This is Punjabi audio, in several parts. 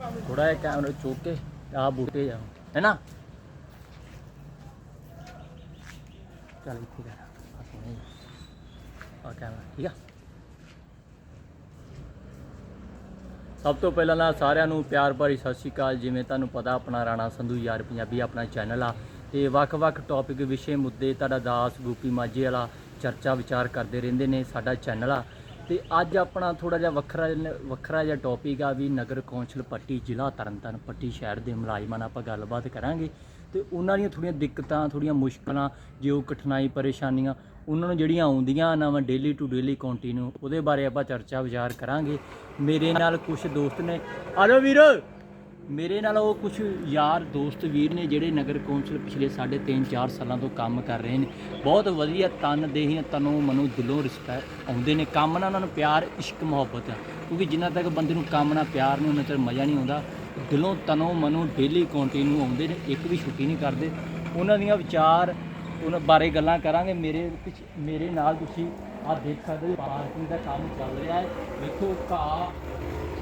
ਥੋੜਾ ਜਿਹਾ ਕੈਮਰਾ ਚੁੱਕ ਕੇ ਆ ਬੂਟੇ ਜਾ ਹੈ ਨਾ? ਚੱਲ ਇੱਥੇ ਕਰ ਆ ਸੋਹਣੇ ਆ ਕੈਮਰਾ, ਠੀਕ ਆ? ਸਭ ਤੋਂ ਪਹਿਲਾਂ ਨਾ ਸਾਰਿਆਂ ਨੂੰ ਪਿਆਰ ਭਰੀ ਸਤਿ ਸ਼੍ਰੀ ਅਕਾਲ। ਜਿਵੇਂ ਤੁਹਾਨੂੰ ਪਤਾ, ਆਪਣਾ ਰਾਣਾ ਸੰਧੂ ਯਾਰ ਪੰਜਾਬੀ ਆਪਣਾ ਚੈਨਲ ਆ। ਤੇ ਵੱਖ-ਵੱਖ ਟੌਪਿਕ ਵਿਸ਼ੇ, ਮੁੱਦੇ, ਤੁਹਾਡਾ ਦਾਸ, ਗੋਪੀ ਮਾਝੇ ਵਾਲਾ ਚਰਚਾ ਵਿਚਾਰ ਕਰਦੇ ਰਹਿੰਦੇ ਨੇ ਸਾਡਾ ਚੈਨਲ ਆ। ਤੇ ਅੱਜ ਆਪਣਾ ਥੋੜਾ ਜਿਹਾ ਵੱਖਰਾ ਵੱਖਰਾ ਜਿਹਾ ਟੌਪਿਕ ਆ ਵੀ ਨਗਰ ਕੌਂਸਲ ਪੱਟੀ, ਜ਼ਿਲ੍ਹਾ ਤਰਨਤਾਰਨ ਪੱਟੀ ਸ਼ਹਿਰ ਦੇ ਮੁਲਾਜ਼ਮਾਂ ਨਾਲ ਆਪਾਂ ਗੱਲਬਾਤ ਕਰਾਂਗੇ। ਤੇ ਉਹਨਾਂ ਦੀਆਂ ਥੋੜੀਆਂ ਦਿੱਕਤਾਂ ਥੋੜੀਆਂ ਮੁਸ਼ਕਲਾਂ, ਜੋ ਕਠਿਨਾਈ ਪਰੇਸ਼ਾਨੀਆਂ, ਉਹਨਾਂ ਨੂੰ ਜਿਹੜੀਆਂ ਆਉਂਦੀਆਂ ਨਾ ਡੇਲੀ ਟੂ ਡੇਲੀ ਕੰਟੀਨਿਊ ਉਹਦੇ ਬਾਰੇ ਆਪਾਂ ਚਰਚਾ ਵਿਚਾਰ ਕਰਾਂਗੇ। ਮੇਰੇ ਨਾਲ ਕੁਝ ਦੋਸਤ ਨੇ। ਆਲੋ ਵੀਰੋ! ਮੇਰੇ ਨਾਲ ਉਹ ਕੁਝ ਯਾਰ ਦੋਸਤ ਵੀਰ ਨੇ ਜਿਹੜੇ ਨਗਰ ਕੌਂਸਲ ਪਿਛਲੇ ਸਾਢੇ ਤਿੰਨ 4 ਸਾਲਾਂ ਤੋਂ ਕੰਮ ਕਰ ਰਹੇ ਨੇ। ਬਹੁਤ ਵਧੀਆ ਤਨ ਦੇਹੀਆਂ ਤਨੋਂ ਮਨੋਂ ਦਿਲੋਂ ਰਿਸਪੈਕਟ ਆਉਂਦੇ ਨੇ। ਕੰਮ ਨਾਲ ਉਹਨਾਂ ਨੂੰ ਪਿਆਰ, ਇਸ਼ਕ, ਮੁਹੱਬਤ ਆ। ਕਿਉਂਕਿ ਜਿੰਨਾ ਤੱਕ ਬੰਦੇ ਨੂੰ ਕੰਮ ਨਾਲ ਪਿਆਰ ਨਹੀਂ, ਉਹਨਾਂ ਚਿਰ ਮਜ਼ਾ ਨਹੀਂ ਆਉਂਦਾ। ਦਿਲੋਂ ਤਨੋਂ ਮਨੋਂ ਡੇਲੀ ਕੰਟੀਨਿਊ ਆਉਂਦੇ ਨੇ, ਇੱਕ ਵੀ ਛੁੱਟੀ ਨਹੀਂ ਕਰਦੇ। ਉਹਨਾਂ ਦੀਆਂ ਵਿਚਾਰ, ਉਹਨਾਂ ਬਾਰੇ ਗੱਲਾਂ ਕਰਾਂਗੇ। ਮੇਰੇ ਪਿੱਛ, ਮੇਰੇ ਨਾਲ ਤੁਸੀਂ ਆਹ ਦੇਖ ਸਕਦੇ ਹੋ, ਪਾਰਕਿੰਗ ਦਾ ਕੰਮ ਚੱਲ ਰਿਹਾ ਹੈ। ਵੇਖੋ ਘਾਹ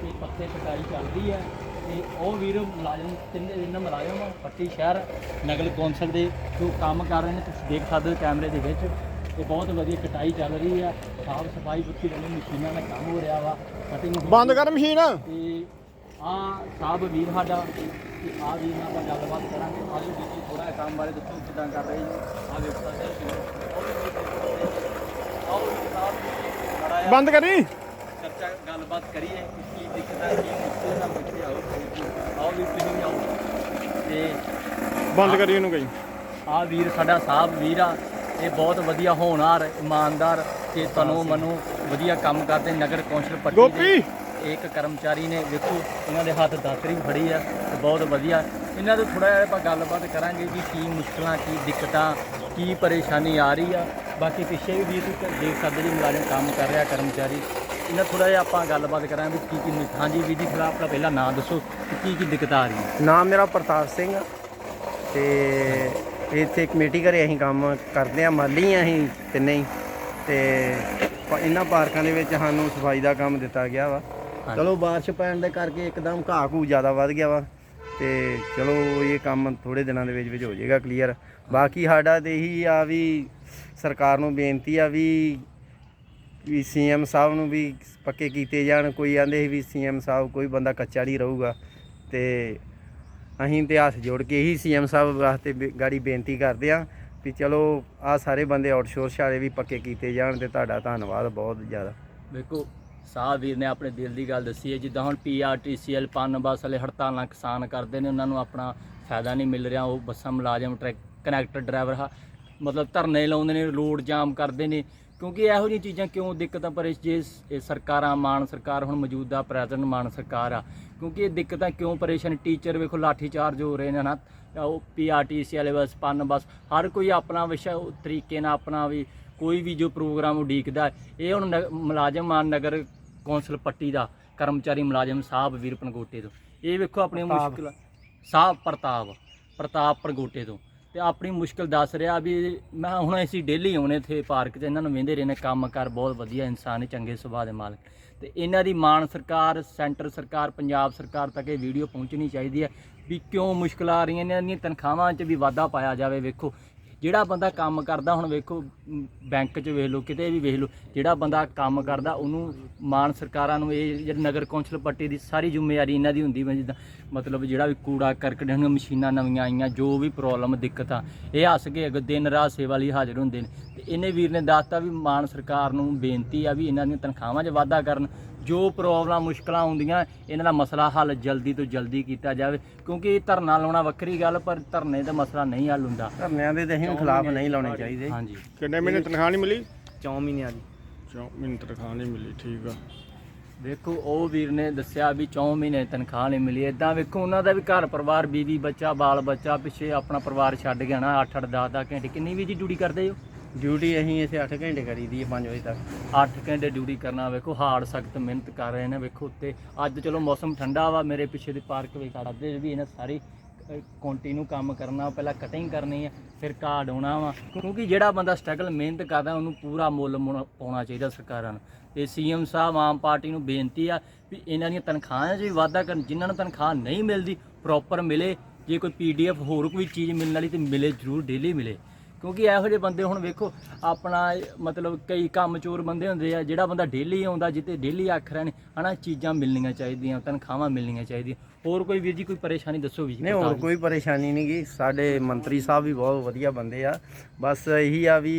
ਤੇ ਪੱਤੇ ਕਟਾਈ ਰਹੀ ਹੈ। ਤੇ ਉਹ ਵੀਰ ਮੁਲਾਜ਼ਮ ਤਿੰਨੇ ਦਿਨ ਮੁਲਾਜ਼ਮ ਆ, ਪੱਟੀ ਸ਼ਹਿਰ ਨਗਰ ਕੌਂਸਲ ਦੇ ਜੋ ਕੰਮ ਕਰ ਰਹੇ ਨੇ ਤੁਸੀਂ ਦੇਖ ਸਕਦੇ ਹੋ ਕੈਮਰੇ ਦੇ ਵਿੱਚ। ਤੇ ਬਹੁਤ ਵਧੀਆ ਕਟਾਈ ਚੱਲ ਰਹੀ ਆ ਸਾਫ਼ ਸਫ਼ਾਈ ਬੁੱਤੀ ਵਾਲੀ ਮਸ਼ੀਨਾਂ ਨਾਲ ਕੰਮ ਹੋ ਰਿਹਾ ਵਾ ਕਟਿੰਗ ਬੰਦ ਕਰ ਮਸ਼ੀਨ? ਤੇ ਆ ਸਾਹਿਬ ਵੀਰ ਸਾਡਾ ਤੇ ਆ ਵੀਰ ਨਾਲ ਆਪਾਂ ਗੱਲਬਾਤ ਕਰਾਂਗੇ। ਆਜੋ ਵੀਰ ਜੀ ਥੋੜਾ ਜਿਹਾ ਕੰਮ ਬਾਰੇ ਦੱਸੋ ਕਿਦਾਂ ਕਰ ਰਹੇ ਜੀ? ਆ ਵੇਖ ਸਕਦੇ ਹੋ। ਜੀ ਜੀ ਬੰਦ ਕਰੀ? ਚਰਚਾ ਗੱਲਬਾਤ ਕਰੀਏ ਕਿ ਕੀ ਕੀ ਬੰਦ ਕਰੀ ਇਹਨੂੰ ਕਹੀ ਆ ਵੀਰ ਸਾਡਾ ਸਾਹਿਬ ਵੀਰ ਆ ਇਹ ਬਹੁਤ ਵਧੀਆ ਹੋਣਹਾਰ ਇਮਾਨਦਾਰ ਤੇ ਤਨੋਂ ਮਨੋਂ ਵਧੀਆ ਕੰਮ ਕਰਦੇ ਨਗਰ ਕੌਂਸਲ ਪੱਟੀ ਦੇ ਇੱਕ ਕਰਮਚਾਰੀ ਨੇ ਵੇਖੋ ਇਹਨਾਂ ਦੇ ਹੱਥ ਦਾਤਰੀ ਫੜੀ ਆ ਤੇ ਬਹੁਤ ਵਧੀਆ। ਇਹਨਾਂ ਤੋਂ ਥੋੜਾ ਜਿਹਾ ਆਪਾਂ ਗੱਲਬਾਤ ਕਰਾਂਗੇ ਵੀ ਕੀ ਮੁਸ਼ਕਲਾਂ ਕੀ ਦਿੱਕਤਾਂ ਕੀ ਪਰੇਸ਼ਾਨੀ ਆ ਰਹੀ ਆ। ਬਾਕੀ ਪਿੱਛੇ ਵੀ ਵੀਰ ਤੁਸੀਂ ਦੇਖ ਸਕਦੇ ਜੀ ਮੁਲਾਜ਼ਮ ਕੰਮ ਕਰ ਰਿਹਾ ਕਰਮਚਾਰੀ। ਇਹਨਾਂ ਥੋੜਾ ਜਿਹਾ ਆਪਾਂ ਗੱਲਬਾਤ ਕਰਾਂਗੇ ਵੀ ਕੀ ਕੀ ਮੁ- ਹਾਂਜੀ ਵੀਰ ਜੀ ਥੋੜਾ ਆਪਣਾ ਪਹਿਲਾਂ ਨਾਂ ਦੱਸੋ ਕਿ ਕੀ ਕੀ ਦਿੱਕਤ ਆ ਰਹੀ ਹੈ। ਨਾਮ ਮੇਰਾ ਪ੍ਰਤਾਪ ਸਿੰਘ ਆ। ਤੇ ਇੱਥੇ ਕਮੇਟੀ ਘਰੇ ਅਸੀਂ ਕੰਮ ਕਰਦੇ ਆ ਮਾਲੀ ਆ ਅਸੀਂ ਤਿੰਨੇ ਹੀ। ਤੇ ਪ- ਇਹਨਾਂ ਪਾਰਕਾਂ ਦੇ ਵਿੱਚ ਸਾਨੂੰ ਸਫ਼ਾਈ ਦਾ ਕੰਮ ਦਿੱਤਾ ਗਿਆ ਵਾ। ਹਾਂਜੀ। ਚਲੋ ਬਾਰਿਸ਼ ਪੈਣ ਦੇ ਕਰਕੇ ਇੱਕਦਮ ਘਾਹ ਘੂ ਜ਼ਿਆਦਾ ਵੱਧ ਗਿਆ ਵਾ। ਤੇ ਚਲੋ ਇਹ ਕੰਮ ਥੋੜੇ ਦਿਨਾਂ ਦੇ ਵਿੱਚ ਵਿੱਚ ਹੋ ਜਾਏਗਾ ਕਲੀਅਰ ਬਾਕੀ ਸਾਡਾ ਤੇ ਇਹੀ ਆ ਵੀ ਸਰਕਾਰ ਨੂੰ ਬੇਨਤੀ ਆ ਵੀ ਵੀ ਸੀਐਮ ਸਾਹਿਬ ਨੂੰ ਵੀ ਪੱਕੇ ਕੀਤੇ ਜਾਣ। ਕੋਈ ਆਂਦੇ ਸੀ ਵੀ ਸੀਐਮ ਸਾਹਿਬ, ਕੋਈ ਬੰਦਾ ਕੱਚਾ ਨਹੀਂ ਰਹੂਗਾ ਤੇ ਅਸੀਂ ਤੇ ਹੱਥ ਜੋੜ ਕੇ ਹੀ ਸੀਐਮ ਸਾਹਿਬ ਵਾਸਤੇ ਬੇ- ਗਾੜੀ ਬੇਨਤੀ ਕਰਦੇ ਆ ਵੀ ਚਲੋ ਆ ਸਾਰੇ ਬੰਦੇ ਆਊਟਸੋਰਸ ਵਾਲੇ ਵੀ ਪੱਕੇ ਕੀਤੇ ਜਾਣ ਤੇ ਤੁਹਾਡਾ ਧੰਨਵਾਦ ਬਹੁਤ ਜ਼ਿਆਦਾ। ਦੇਖੋ, ਸਾਹ ਵੀਰ ਨੇ ਆਪਣੇ ਦਿਲ ਦੀ ਗੱਲ ਦੱਸੀ ਹੈ, ਜਿੱਦਾਂ ਹੁਣ ਪੀਆਰਟੀਸੀਐਲ ਪਨ ਬੱਸ ਵਾਲੇ ਹੜਤਾਲਾਂ ਕਿਸਾਨ ਕਰਦੇ ਨੇ, ਉਹਨਾਂ ਨੂੰ ਆਪਣਾ ਫਾਇਦਾ ਨਹੀਂ ਮਿਲ ਰਿਹਾ, ਉਹ ਬੱਸਾਂ ਮੁਲਾਜ਼ਮ, ਟਰੈਕ ਕਨੈਕਟਰ ਡਰਾਈਵਰ ਹਾ ਮਤਲਬ ਧਰਨੇ ਲਾਉਂਦੇ ਨੇ ਰੋਡ ਜਾਮ ਕਰਦੇ ਨੇ। ਕਿਉਂਕਿ ਇਹੋ ਜਿਹੀਆਂ ਚੀਜ਼ਾਂ ਕਿਉਂ ਦਿੱਕਤਾਂ ਪਰ ਇਸ ਜੇ ਸਰਕਾਰਾਂ ਮਾਨ ਸਰਕਾਰ ਹੁਣ ਮੌਜੂਦਾ ਪ੍ਰੈਜ਼ੀਡੈਂਟ ਮਾਨ ਸਰਕਾਰ ਆ। ਕਿਉਂਕਿ ਇਹ ਦਿੱਕਤਾਂ ਕਿਉਂ ਪਰੇਸ਼ਾਨ ਟੀਚਰ ਵੇਖੋ ਲਾਠੀ ਚਾਰਜ ਹੋ ਰਹੇ ਨੇ ਨਾ ਉਹ ਪੀਆਰਟੀਸੀ ਵਾਲੇ ਬੱਸ ਪਨ ਬੱਸ ਹਰ ਕੋਈ ਆਪਣਾ ਵਿਸ਼ਾ ਤਰੀਕੇ ਨਾਲ ਆਪਣਾ ਵੀ ਕੋਈ ਵੀ ਜੋ ਪ੍ਰੋਗਰਾਮ ਉਡੀਕਦਾ ਇਹ ਹੁਣ ਮੁਲਾਜ਼ਮ ਮਾਨ ਨਗਰ ਕੌਂਸਲ ਪੱਟੀ ਦਾ ਕਰਮਚਾਰੀ ਮੁਲਾਜ਼ਮ ਸਾਹਿਬ ਵੀਰ ਪਨਗੋਟੇ ਤੋਂ। ਇਹ ਵੇਖੋ ਆਪਣੀ ਮੁਸ਼ਕਿਲ ਸਾਹਿਬ ਪ੍ਰਤਾਪ ਪ੍ਰਤਾਪ ਪਨਗੋਟੇ ਤੋਂ। ਤੇ ਆਪਣੀ ਮੁਸ਼ਕਿਲ ਦੱਸ ਰਿਹਾ ਵੀ ਮੈਂ ਹੁਣ ਅਸੀਂ ਡੇਲੀ ਆਉਣੇ ਇੱਥੇ ਪਾਰਕ 'ਚ, ਇਹਨਾਂ ਨੂੰ ਵੇਂਦੇ ਰਹਿੰਦੇ, ਕੰਮ ਕਰ, ਬਹੁਤ ਵਧੀਆ ਇਨਸਾਨ ਚੰਗੇ ਸੁਭਾਅ ਦੇ ਮਾਲਕ। ਤੇ ਇਹਨਾਂ ਦੀ ਮਾਨ ਸਰਕਾਰ, ਸੈਂਟਰ ਸਰਕਾਰ, ਪੰਜਾਬ ਸਰਕਾਰ ਤੱਕ ਇਹ ਵੀਡੀਓ ਪਹੁੰਚਣੀ ਚਾਹੀਦੀ ਹੈ ਵੀ ਕਿਉਂ ਮੁਸ਼ਕਲਾਂ ਆ ਰਹੀਆਂ ਨੇ, ਇਹਨਾਂ ਦੀਆਂ ਤਨਖਾਹਾਂ 'ਚ ਵੀ ਵਾਧਾ ਪਾਇਆ ਜਾਵੇ, ਵੇਖੋ। ਜਿਹੜਾ ਬੰਦਾ ਕੰਮ ਕਰਦਾ, ਹੁਣ ਵੇਖੋ ਬੈਂਕ 'ਚ ਵੇਖ ਲਓ, ਕਿਤੇ ਵੀ ਵੇਖ ਲਓ, ਜਿਹੜਾ ਬੰਦਾ ਕੰਮ ਕਰਦਾ, ਉਹਨੂੰ ਮਾਨ ਸਰਕਾਰਾਂ ਨੂੰ ਇਹ ਜਿਹੜੀ ਨਗਰ ਕੌਂਸਲ ਪੱਟੀ ਦੀ ਸਾਰੀ ਜ਼ਿੰਮੇਵਾਰੀ ਇਹਨਾਂ ਦੀ ਹੁੰਦੀ ਹੈ ਜਿੱਦਾਂ ਮਤਲਬ ਜਿਹੜਾ ਵੀ ਕੂੜਾ ਕਰਕਟ, ਹੁਣ ਮਸ਼ੀਨਾਂ ਨਵੀਆਂ ਆਈਆਂ, ਜੋ ਵੀ ਪ੍ਰੋਬਲਮ ਦਿੱਕਤਾਂ ਇਹ ਹੱਸ ਕੇ ਅੱਗੇ ਦਿਨ ਰਾਤ ਸੇਵਾ ਲਈ ਹਾਜ਼ਰ ਹੁੰਦੇ ਨੇ। ਤੇ ਇਹਨੇ ਵੀਰ ਨੇ ਦੱਸਤਾ ਵੀ ਮਾਨ ਸਰਕਾਰ ਨੂੰ ਬੇਨਤੀ ਆ ਵੀ ਇਹਨਾਂ ਦੀਆਂ ਤਨਖਾਹਾਂ 'ਚ ਵਾਧਾ ਕਰਨ ਜੋ ਪ੍ਰੋਬਲਮ ਮੁਸ਼ਕਲਾਂ ਆਉਂਦੀਆਂ ਇਹਨਾਂ ਦਾ ਮਸਲਾ ਹੱਲ ਜਲਦੀ ਤੋਂ ਜਲਦੀ ਕੀਤਾ ਜਾਵੇ। ਕਿਉਂਕਿ ਧਰਨਾ ਲਾਉਣਾ ਵੱਖਰੀ ਗੱਲ ਪਰ ਧਰਨੇ ਦਾ ਮਸਲਾ ਨਹੀਂ ਹੱਲ ਹੁੰਦਾ। ਧਰਨਿਆਂ ਦੇ ਅਸੀਂ ਖਿਲਾਫ ਨਹੀਂ ਲਾਉਣੇ ਚਾਹੀਦੇ। ਹਾਂਜੀ। ਕਿੰਨੇ ਮਹੀਨੇ ਤਨਖਾਹ ਨਹੀਂ ਮਿਲੀ? 4 ਮਹੀਨਿਆਂ ਦੀ। 4 ਮਹੀਨੇ ਤਨਖਾਹ ਨਹੀਂ ਮਿਲੀ ਠੀਕ ਆ। ਵੇਖੋ ਉਹ ਵੀਰ ਨੇ ਦੱਸਿਆ ਵੀ 4 ਮਹੀਨੇ ਤਨਖਾਹ ਨਹੀਂ ਮਿਲੀ। ਇਦਾਂ ਵੇਖੋ ਉਹਨਾਂ ਦਾ ਵੀ ਘਰ ਪਰਿਵਾਰ ਬੀਵੀ ਬੱਚਾ ਬਾਲ ਬੱਚਾ ਪਿੱਛੇ ਆਪਣਾ ਪਰਿਵਾਰ ਛੱਡ ਗਿਆ ਨਾ 8 8 10 10 ਘੰਟੇ। ਕਿੰਨੀ ਵੀ ਜੀ ਡਿਊਟੀ ਕਰਦੇ ਹੋ? ਡਿਊਟੀ ਅਸੀਂ ਇੱਥੇ 8 ਘੰਟੇ ਕਰੀ ਦੀ ਹੈ 5 ਵਜੇ ਤੱਕ। 8 ਘੰਟੇ ਡਿਊਟੀ ਕਰਨਾ, ਵੇਖੋ, ਹਾਰਡ, ਸਖਤ ਮਿਹਨਤ ਕਰ ਰਹੇ ਨੇ, ਵੇਖੋ ਉੱਤੇ। ਅੱਜ ਚਲੋ ਮੌਸਮ ਠੰਡਾ ਵਾ, ਮੇਰੇ ਪਿੱਛੇ ਦੇ ਪਾਰਕ ਵਿੱਚ ਖੜਦੇ ਵੀ ਇਹਨਾਂ ਸਾਰੀ ਕੰਟੀਨਿਊ ਕੰਮ ਕਰਨਾ ਪਹਿਲਾਂ ਕਟਿੰਗ ਕਰਨੀ ਹੈ ਫਿਰ ਘਾਹ ਡਾਉਣਾ ਵਾ। ਕਿਉਂਕਿ ਜਿਹੜਾ ਬੰਦਾ ਸਟਰਗਲ ਮਿਹਨਤ ਕਰਦਾ, ਉਹਨੂੰ ਪੂਰਾ ਮੁੱਲ ਮੁਣ- ਪਾਉਣਾ ਚਾਹੀਦਾ ਸਰਕਾਰਾਂ ਨੂੰ। ਤੇ ਸੀਐਮ ਸਾਹਿਬ, ਆਮ ਪਾਰਟੀ ਨੂੰ ਬੇਨਤੀ ਆ ਵੀ ਇਹਨਾਂ ਦੀਆਂ ਤਨਖਾਹਾਂ 'ਚ ਵੀ ਵਾਧਾ ਕਰਨ, ਜਿਨ੍ਹਾਂ ਨੂੰ ਤਨਖਾਹ ਨਹੀਂ ਮਿਲਦੀ ਪ੍ਰੋਪਰ ਮਿਲੇ, ਜੇ ਕੋਈ ਪੀਡੀਐਫ ਹੋਰ ਕੋਈ ਚੀਜ਼ ਮਿਲਣ ਵਾਲੀ, ਤੇ ਮਿਲੇ, ਜ਼ਰੂਰ ਡੇਲੀ ਮਿਲੇ। ਕਿਉਂਕਿ ਇਹੋ ਜਿਹੇ ਬੰਦੇ ਹੁਣ ਵੇਖੋ ਆਪਣਾ ਮਤਲਬ ਕਈ ਕੰਮ ਚੋਰ ਬੰਦੇ ਹੁੰਦੇ ਆ ਜਿਹੜਾ ਬੰਦਾ ਡੇਲੀ ਆਉਂਦਾ ਜਿੱਤੇ ਡੇਲੀ ਆਖ ਰਹੇ ਨੇ ਹਨਾ ਚੀਜ਼ਾਂ ਮਿਲਣੀਆਂ ਚਾਹੀਦੀਆਂ ਤਨਖਾਹਾਂ ਮਿਲਣੀਆਂ ਚਾਹੀਦੀਆਂ। ਹੋਰ ਕੋਈ ਵੀਰ ਜੀ ਕੋਈ ਪਰੇਸ਼ਾਨੀ ਦੱਸੋ ਵੀ ਨਹੀਂ ਹੋਰ ਕੋਈ ਪਰੇਸ਼ਾਨੀ ਨਹੀਂ ਗੀ। ਸਾਡੇ ਮੰਤਰੀ ਸਾਹਿਬ ਵੀ ਬਹੁਤ ਵਧੀਆ ਬੰਦੇ ਆ। ਬਸ ਇਹੀ ਆ ਵੀ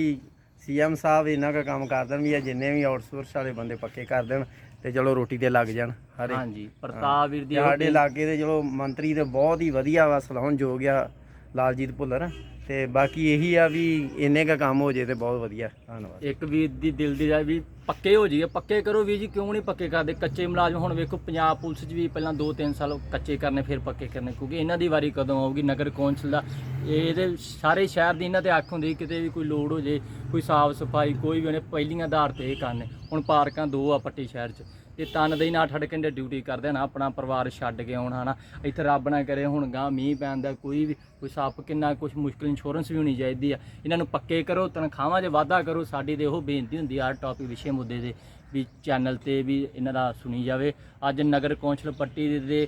ਸੀਐਮ ਸਾਹਿਬ ਇਹਨਾਂ ਦਾ ਕੰਮ ਕਰ ਦੇਣ ਵੀ ਆ ਜਿੰਨੇ ਵੀ ਆਊਟਸੋਰਸ ਵਾਲੇ ਬੰਦੇ ਪੱਕੇ ਕਰ ਦੇਣ ਤੇ ਚਲੋ ਰੋਟੀ ਤੇ ਲੱਗ ਜਾਣ ਹਰੇ ਹਾਂਜੀ ਪ੍ਰਤਾਪ ਵੀਰ ਦੀ ਸਾਡੇ ਇਲਾਕੇ ਦੇ ਚਲੋ ਮੰਤਰੀ ਤੇ ਬਹੁਤ ਹੀ ਵਧੀਆ ਵਾ ਸਲਾਹੁਣ ਜੋਗ ਆ ਲਾਲਜੀਤ ਭੁੱਲਰ। ਤੇ ਬਾਕੀ ਇਹੀ ਆ ਵੀ ਇੰਨੇ ਕਾ ਕੰਮ ਹੋ ਜੇ ਤੇ ਬਹੁਤ ਵਧੀਆ। ਧੰਨਵਾਦ। ਇੱਕ ਵੀਰ ਦੀ ਦਿਲ ਦੀ ਰਾਏ ਵੀ ਪੱਕੇ ਹੋ ਜਾਈਏ। ਪੱਕੇ ਕਰੋ ਵੀਰ ਜੀ, ਕਿਉਂ ਨਹੀਂ ਪੱਕੇ ਕਰਦੇ? ਕੱਚੇ ਮੁਲਾਜ਼ਮ ਹੁਣ ਵੇਖੋ, ਪੰਜਾਬ ਪੁਲਿਸ 'ਚ ਵੀ ਪਹਿਲਾਂ 2-3 ਸਾਲ ਕੱਚੇ ਕਰਨੇ, ਫਿਰ ਪੱਕੇ ਕਰਨੇ, ਕਿਉਂਕਿ ਇਹਨਾਂ ਦੀ ਵਾਰੀ ਕਦੋਂ ਆਊਗੀ? ਨਗਰ ਕੌਂਸਲ ਦਾ ਇਹਦੇ ਸਾਰੇ ਸ਼ਹਿਰ ਦੀ ਇਹਨਾਂ ਤੇ ਅੱਖ ਹੁੰਦੀ, ਕਿਤੇ ਵੀ ਕੋਈ ਲੋੜ ਹੋ ਜੇ, ਕੋਈ ਸਾਫ਼ ਸਫ਼ਾਈ, ਕੋਈ ਵੀ ਉਹਨੇ ਪਹਿਲੀਆਂ ਆਧਾਰ ਤੇ ਇਹ ਕਰਨੇ। ਹੁਣ ਪਾਰਕਾਂ ਦੋ ਆ ਪੱਟੀ ਸ਼ਹਿਰ 'ਚ। ਤੇ ਤਨ ਦੇ ਨਾਲ 8 ਘੰਟੇ ਡਿਊਟੀ ਕਰਦੇ ਨਾ ਆਪਣਾ ਪਰਿਵਾਰ ਛੱਡ ਕੇ ਆਉਣ, ਹਨਾ। ਇੱਥੇ ਰੱਬ ਨਾ ਕਰੇ, ਹੁਣ ਗਾਂ ਮੀਂਹ ਪੈਣ ਦਾ ਕੋਈ ਵੀ, ਕੋਈ ਸੱਪ ਕਿੰਨਾ ਕੁਝ ਮੁਸ਼ਕਲ ਇੰਸ਼ੋਰੈਂਸ ਵੀ ਹੋਣੀ ਚਾਹੀਦੀ ਆ। ਇਹਨਾਂ ਨੂੰ ਪੱਕੇ ਕਰੋ, ਤਨਖਾਹਾਂ 'ਚ ਵਾਧਾ ਕਰੋ, ਸਾਡੀ ਤੇ ਉਹ ਬੇਨਤੀ ਹੁੰਦੀ ਆ ਟੌਪਿਕ ਵਿਸ਼ੇ ਮੁੱਦੇ ਦੇ, ਵੀ ਚੈਨਲ ਤੇ ਵੀ ਇਹਨਾਂ ਦਾ ਸੁਣੀ ਜਾਵੇ। ਅੱਜ ਨਗਰ ਕੌਂਸਲ ਪੱਟੀ ਦੇ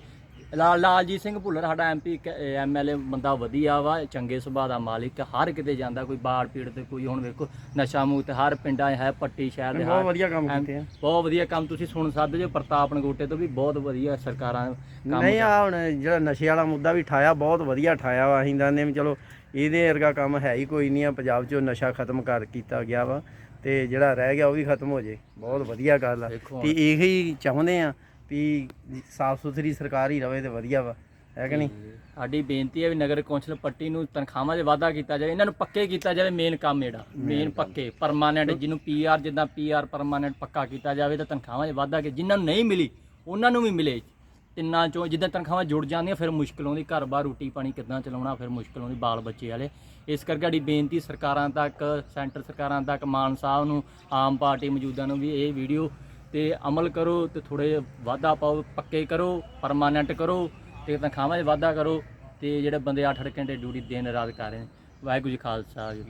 ਲਾਲ ਲਾਲਜੀਤ ਸਿੰਘ ਭੁੱਲਰ ਸਾਡਾ ਐਮਪੀ ਐਮਐਲਏ ਬੰਦਾ ਵਧੀਆ ਵਾ ਚੰਗੇ ਸੁਭਾਅ ਦਾ ਮਾਲਿਕ ਹਰ ਕਿਤੇ ਜਾਂਦਾ ਕੋਈ ਬਾੜ ਪੀੜ ਤੇ ਕੋਈ ਹੁਣ ਵੇਖੋ ਨਸ਼ਾ ਮੁਕਤ ਹਰ ਪਿੰਡਾਂ ਹੈ ਪੱਟੀ ਸ਼ਹਿਰ ਦੇ ਬਹੁਤ ਵਧੀਆ ਕੰਮ ਕੀਤੇ ਆ। ਬਹੁਤ ਵਧੀਆ ਕੰਮ ਤੁਸੀਂ ਸੁਣ ਸਕਦੇ ਜੋ ਪ੍ਰਤਾਪ ਨਗੋਟੇ ਤੋਂ ਵੀ ਬਹੁਤ ਵਧੀਆ ਸਰਕਾਰਾਂ ਕੰਮ ਨਹੀਂ ਆ ਹੁਣ ਜਿਹੜਾ ਨਸ਼ੇ ਵਾਲਾ ਮੁੱਦਾ ਵੀ ਠਾਇਆ ਬਹੁਤ ਵਧੀਆ ਠਾਇਆ ਵਾ ਅਸੀਂ ਕਹਿੰਦੇ ਵੀ ਚਲੋ ਇਹਦੇ ਵਰਗਾ ਕੰਮ ਹੈ ਹੀ ਕੋਈ ਨਹੀਂ ਆ ਪੰਜਾਬ 'ਚੋਂ ਨਸ਼ਾ ਖਤਮ ਕਰ ਕੀਤਾ ਗਿਆ ਵਾ ਤੇ ਜਿਹੜਾ ਰਹਿ ਗਿਆ ਉਹ ਵੀ ਖਤਮ ਹੋ ਜੇ ਬਹੁਤ ਵਧੀਆ ਗੱਲ ਆ। ਤੇ ਇਹੀ ਚਾਹੁੰਦੇ ਆ ਵੀ ਸਾਫ਼ ਸੁਥਰੀ ਸਰਕਾਰ ਹੀ ਰਵੇ ਤੇ ਵਧੀਆ ਵਾ ਹੈ ਕਿ ਨਹੀਂ? ਸਾਡੀ ਬੇਨਤੀ ਹੈ ਵੀ ਨਗਰ ਕੌਂਸਲ ਪੱਟੀ ਨੂੰ ਤਨਖਾਹਾਂ 'ਚ ਵਾਧਾ ਕੀਤਾ ਜਾਵੇ ਇਹਨਾਂ ਨੂੰ ਪੱਕੇ ਕੀਤਾ ਜਾਵੇ ਮੇਨ ਕੰਮ ਜਿਹੜਾ ਮੇਨ ਪੱਕੇ ਪਰਮਾਨੈਂਟ ਜਿਹਨੂੰ ਪੀਆਰ ਜਿੱਦਾਂ ਪੀਆਰ ਪਰਮਾਨੈਂਟ ਪੱਕਾ ਕੀਤਾ ਜਾਵੇ ਤਾਂ ਤਨਖਾਹਾਂ 'ਚ ਵਾਧਾ ਕੇ ਜਿਨ੍ਹਾਂ ਨੂੰ ਨਹੀਂ ਮਿਲੀ ਉਹਨਾਂ ਨੂੰ ਵੀ ਮਿਲੇ। ਤਿੰਨਾਂ ਚੋਂ ਜਿੱਦਾਂ ਤਨਖਾਹਾਂ ਜੁੜ ਜਾਂਦੀਆਂ ਫਿਰ ਮੁਸ਼ਕਲ ਆਉਂਦੀ ਘਰ-ਬਾਰ ਰੋਟੀ ਪਾਣੀ ਕਿੱਦਾਂ ਚਲਾਉਣਾ ਫਿਰ ਮੁਸ਼ਕਲ ਆਉਂਦੀ ਬਾਲ ਬੱਚੇ ਵਾਲੇ। ਇਸ ਕਰਕੇ ਸਾਡੀ ਬੇਨਤੀ ਸਰਕਾਰਾਂ ਤੱਕ ਸੈਂਟਰ ਸਰਕਾਰਾਂ ਤੱਕ ਮਾਨ ਸਾਹਿਬ ਨੂੰ ਆਮ ਪਾਰਟੀ ਮੌਜੂਦਾ ਨੂੰ ਵੀ ਇਹ ਵੀਡੀਓ ਤੇ ਅਮਲ ਕਰੋ ਤੇ ਥੋੜੇ ਵਾਧਾ ਪਾਓ, ਪੱਕੇ ਕਰੋ ਪਰਮਾਨੈਂਟ ਕਰੋ ਤੇ ਤਨਖਾਹਾਂ 'ਚ ਵਾਧਾ ਕਰੋ ਤੇ ਜਿਹੜੇ ਬੰਦੇ 8-8 ਘੰਟੇ ਡਿਊਟੀ ਦਿਨ ਰਾਤ ਕਰ ਰਹੇ ਨੇ। ਵਾਹਿਗੁਰੂ ਜੀ ਖਾਲਸਾ ਜੀ